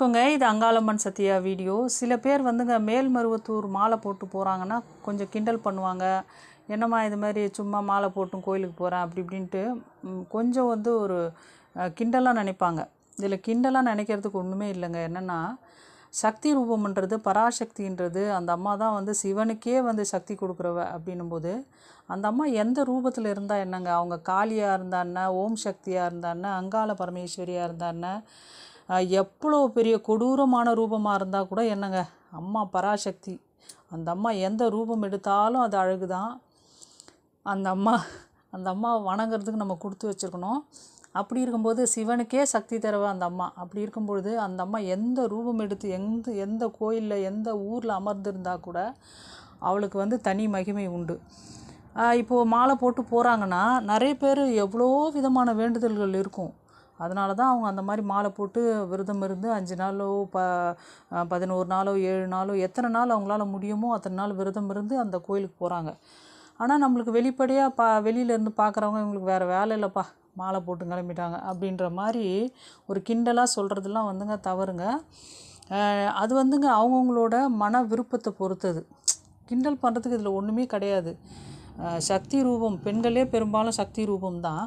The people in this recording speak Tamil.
வணக்கங்க இது அங்காளம்மன் சத்யா வீடியோ. சில பேர் வந்துங்க மேல்மருவத்தூர் மாலை போட்டு போகிறாங்கன்னா கொஞ்சம் கிண்டல் பண்ணுவாங்க. என்னம்மா இது மாதிரி சும்மா மாலை போட்டும் கோயிலுக்கு போகிறேன் அப்படி இப்படின்ட்டு கொஞ்சம் வந்து ஒரு கிண்டலாக நினைப்பாங்க. இதில் கிண்டலாக நினைக்கிறதுக்கு ஒன்றுமே இல்லைங்க. என்னென்னா சக்தி ரூபம்ன்றது பராசக்தின்றது. அந்த அம்மா தான் வந்து சிவனுக்கே வந்து சக்தி கொடுக்குறவ அப்படின்னும்போது அந்த அம்மா எந்த ரூபத்தில் இருந்தால் என்னங்க? அவங்க காளியாக இருந்தான்னா ஓம் சக்தியாக இருந்தான்னா அங்காள பரமேஸ்வரியாக இருந்தான்னா எவ்வளோ பெரிய கொடூரமான ரூபமாக இருந்தால் கூட என்னங்க? அம்மா பராசக்தி. அந்த அம்மா எந்த ரூபம் எடுத்தாலும் அது அழகு தான் அந்த அம்மா அந்த அம்மாவை வணங்குறதுக்கு நம்ம கொடுத்து வச்சுருக்கணும். அப்படி இருக்கும்போது சிவனுக்கே சக்தி தரவ அந்த அம்மா. அப்படி இருக்கும்பொழுது அந்த அம்மா எந்த ரூபம் எடுத்து எந்த எந்த கோயிலில் எந்த ஊரில் அமர்ந்திருந்தா கூட அவளுக்கு வந்து தனி மகிமை உண்டு. இப்போது மாலை போட்டு போகிறாங்கன்னா நிறைய பேர் எவ்வளோ விதமான வேண்டுதல்கள் இருக்கும். அதனால தான் அவங்க அந்த மாதிரி மாலை போட்டு விரதம் இருந்து அஞ்சு நாளோ ப பதினோரு நாளோ ஏழு நாளோ எத்தனை நாள் அவங்களால முடியுமோ அத்தனை நாள் விரதம் இருந்து அந்த கோயிலுக்கு போகிறாங்க ஆனால் நம்மளுக்கு வெளிப்படையாக பா வெளியிலேருந்து பார்க்குறவங்க இவங்களுக்கு வேறு வேலை இல்லைப்பா மாலை போட்டு கிளம்பிட்டாங்க அப்படின்ற மாதிரி ஒரு கிண்டலாக சொல்கிறதுலாம் வந்துங்க தவறுங்க. அது வந்துங்க அவங்கவுங்களோட மன விருப்பத்தை பொறுத்தது கிண்டல் பண்ணுறதுக்கு இதில் ஒன்றுமே கிடையாது. சக்தி ரூபம் பெண்களே பெரும்பாலும் சக்தி ரூபம் தான்.